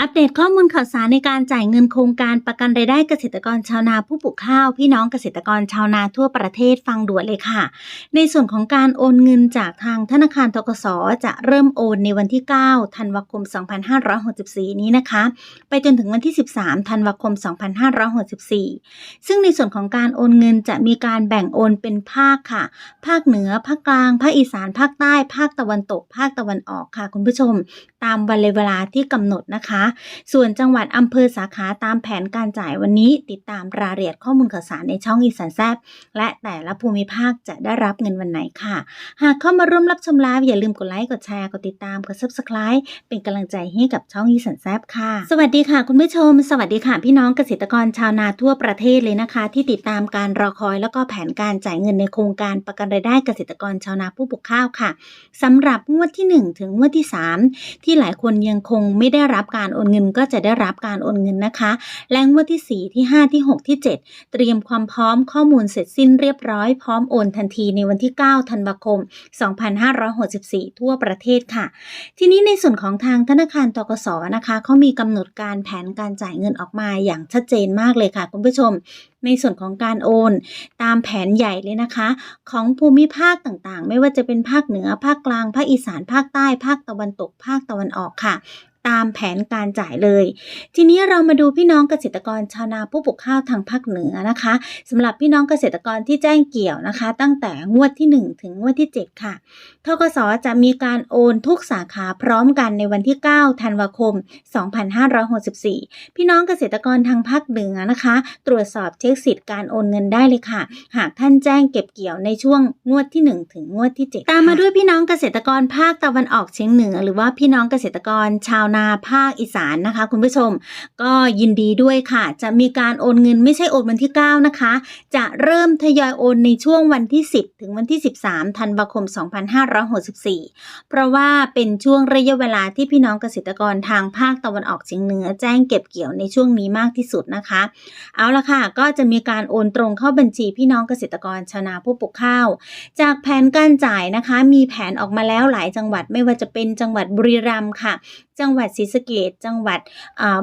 อัปเดตข้อมูลข่าวสารในการจ่ายเงินโครงการประกันรายได้เกษตรกรชาวนาผู้ปลูกข้าว พี่น้องเกษตรกรชาวนาทั่วประเทศฟังด่วนเลยค่ะ ในส่วนของการโอนเงินจากทางธนาคารทกสจะเริ่มโอนในวันที่ 9 ธันวาคม 2564 นี้นะคะ ไปจนถึงวันที่ 13 ธันวาคม 2564 ซึ่งในส่วนของการโอนเงินจะมีการแบ่งโอนเป็นภาคค่ะ ภาคเหนือ ภาคกลาง ภาคอีสาน ภาคใต้ ภาคตะวันตก ภาคตะวันออกค่ะ คุณผู้ชม ตามวันเวลาที่กำหนดนะคะส่วนจังหวัดอำเภอสาขาตามแผนการจ่ายวันนี้ ติดตามรายละเอียดข้อมูลข่าวสารในช่องอีสานแซบและแต่ละภูมิภาคจะได้รับเงินวันไหนค่ะ หากเข้ามาร่วมรับชมไลฟ์อย่าลืมกดไลค์กดแชร์กดติดตามกด subscribe เป็นกำลังใจให้กับช่องอีสานแซบค่ะ สวัสดีค่ะ คุณผู้ชม สวัสดีค่ะ พี่น้องเกษตรกรชาวนาทั่วประเทศเลยนะคะ ที่ติดตามการรอคอยแล้วก็แผนการจ่ายเงินในโครงการประกันรายได้เกษตรกรชาวนาผู้ปลูกข้าวค่ะสำหรับงวดที่ 1 ถึงงวดที่ 3 ที่หลายคนยังคงไม่ได้รับการโอนเงินก็จะได้รับการโอนเงินนะคะ และงวดที่ 4 ที่ 5 ที่ 6 ที่ 7 เตรียมความพร้อมข้อมูลเสร็จสิ้นเรียบร้อยพร้อมโอนทันทีในวันที่ 9 ธันวาคม 2564 ทั่วประเทศค่ะ ทีนี้ในส่วนของทางธนาคารตกสนะคะเขามีกำหนดการแผนการจ่ายเงินออกมาอย่างชัดเจนมากเลยค่ะ คุณผู้ชมในส่วนของการโอน ตามแผนใหญ่เลยนะคะ ของภูมิภาคต่างๆ ไม่ว่าจะเป็นภาคเหนือภาคกลาง ภาคอีสานภาคใต้ ภาคตะวันตก ภาคตะวันออกค่ะ ตามแผนการจ่ายเลย ทีนี้เรามาดูพี่น้องเกษตรกรชาวนาผู้ปลูกข้าวทางภาคเหนือนะคะสำหรับพี่น้องเกษตรกรที่แจ้งเกี่ยวนะคะ ตั้งแต่งวดที่ 1 ถึงงวดที่ 7 ค่ะทกสจะมีการโอนทุกสาขาพร้อมกันในวันที่ 9 ธันวาคม 2564 พี่น้องเกษตรกรทางภาคเหนือนะคะ ตรวจสอบเช็คสิทธิ์การโอนเงินได้เลยค่ะ หากท่านแจ้งเก็บเกี่ยวในช่วงงวดที่ 1 ถึงงวดที่ 7 ตามมาด้วยพี่น้องเกษตรกรภาคตะวันออกเฉียงเหนือ หรือว่าพี่น้องเกษตรกรชาวนาภาคอีสานนะคะ คุณผู้ชม ก็ยินดีด้วยค่ะ จะมีการโอนเงินไม่ใช่โอนวันที่ 9 นะคะ จะเริ่มทยอยโอนในช่วงวันที่ 10 ถึงวันที่ 13ธันวาคม 2564 เพราะว่าเป็นช่วงระยะเวลาที่พี่น้องเกษตรกรทางภาคตะวันออกเฉียงเหนือแจ้งเก็บเกี่ยวในช่วงนี้มากที่สุดนะคะ เอาละค่ะ ก็จะมีการโอนตรงเข้าบัญชีพี่น้องเกษตรกรชาวนาผู้ปลูกข้าว จากแผนการจ่ายนะคะ มีแผนออกมาแล้วหลายจังหวัดไม่ว่าจะเป็นจังหวัดบุรีรัมย์ค่ะ จังหวัดศรีสะเกษจังหวัด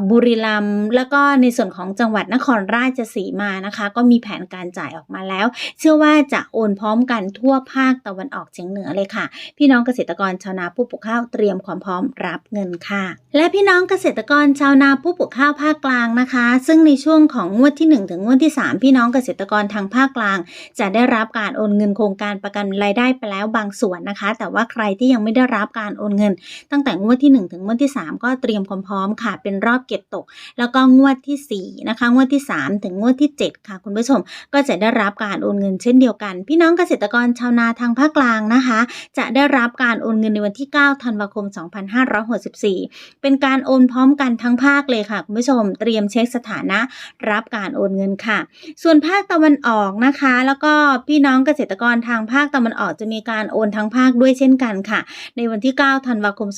บุรีรัมย์แล้วก็ในส่วนของจังหวัดนครราชสีมานะคะ ก็มีแผนการจ่ายออกมาแล้ว เชื่อว่าจะโอนพร้อมกันทั่วภาคตะวันออกเฉียงเหนือเลยค่ะ พี่น้องเกษตรกรชาวนาผู้ปลูกข้าวเตรียมความพร้อมรับเงินค่ะ และพี่น้องเกษตรกรชาวนาผู้ปลูกข้าวภาคกลางนะคะ ซึ่งในช่วงของงวดที่ 1 ถึงงวดที่ 3 พี่น้องเกษตรกรทางภาคกลาง จะได้รับการโอนเงินโครงการประกันรายได้ไปแล้วบางส่วนนะคะ แต่ว่าใครที่ยังไม่ได้รับการโอนเงิน ตั้งแต่งวดที่ 1 ถึงงวดที่3 ก็เตรียมความพร้อมค่ะ เป็นรอบเก็บตก แล้วก็งวดที่4นะคะงวดที่ 3 ถึงงวดที่ 7 ค่ะ คุณผู้ชมก็จะได้รับการโอนเงินเช่นเดียวกัน พี่น้องเกษตรกรชาวนาทางภาคกลางนะคะ จะได้รับการโอนเงินในวันที่ 9 ธันวาคม 2564 เป็นการโอนพร้อมกันทั้งภาคเลยค่ะ คุณผู้ชมเตรียมเช็คสถานะรับการโอนเงินค่ะ ส่วนภาคตะวันออกนะคะ แล้วก็พี่น้องเกษตรกรทางภาคตะวันออกจะมีการโอนทั้งภาคด้วยเช่นกันค่ะ ในวันที่ 9 ธันวาคม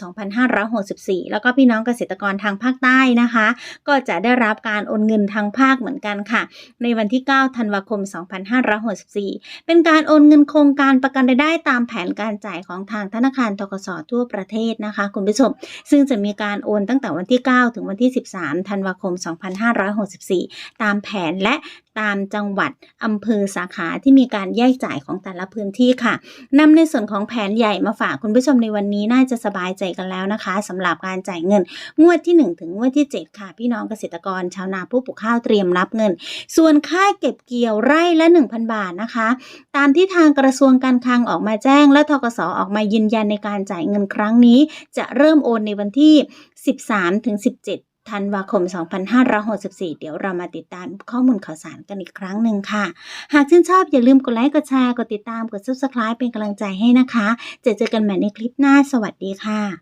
2564แล้วก็พี่น้องเกษตรกรทางภาคใต้นะคะ ก็จะได้รับการโอนเงินทางภาคเหมือนกันค่ะ ในวันที่ 9 ธันวาคม 2564 เป็นการโอนเงินโครงการประกันรายได้ตามแผนการจ่ายของทางธนาคารทกสทั่วประเทศนะคะ คุณผู้ชม ซึ่งจะมีการโอนตั้งแต่วันที่ 9 ถึงวันที่ 13 ธันวาคม 2564 ตามแผนและ ตามจังหวัดอำเภอสาขาที่มีการแยกจ่ายของแต่ละพื้นที่ค่ะนำในส่วนของแผนใหญ่มาฝากคุณผู้ชมในวันนี้น่าจะสบายใจกันแล้วนะคะสำหรับการจ่ายเงิน งวดที่ 1 ถึงงวดที่ 7 ค่ะ พี่น้องเกษตรกรชาวนาผู้ปลูกข้าวเตรียมรับเงิน ส่วนค่าเก็บเกี่ยวไร่ละ 1,000 บาทนะคะ ตามที่ทางกระทรวงการคลังออกมาแจ้ง และทกสออกมายืนยันในการจ่ายเงินครั้งนี้ จะเริ่มโอนในวันที่ 13ถึง17 ธันวาคม 2564 เดี๋ยวเรามาติดตามข้อมูลข่าวสารกันอีกครั้งหนึ่งค่ะ หากชื่นชอบอย่าลืมกดไลค์ กดแชร์ กดติดตาม กด subscribe เป็นกำลังใจให้นะคะ จะเจอกันใหม่ในคลิปหน้า สวัสดีค่ะ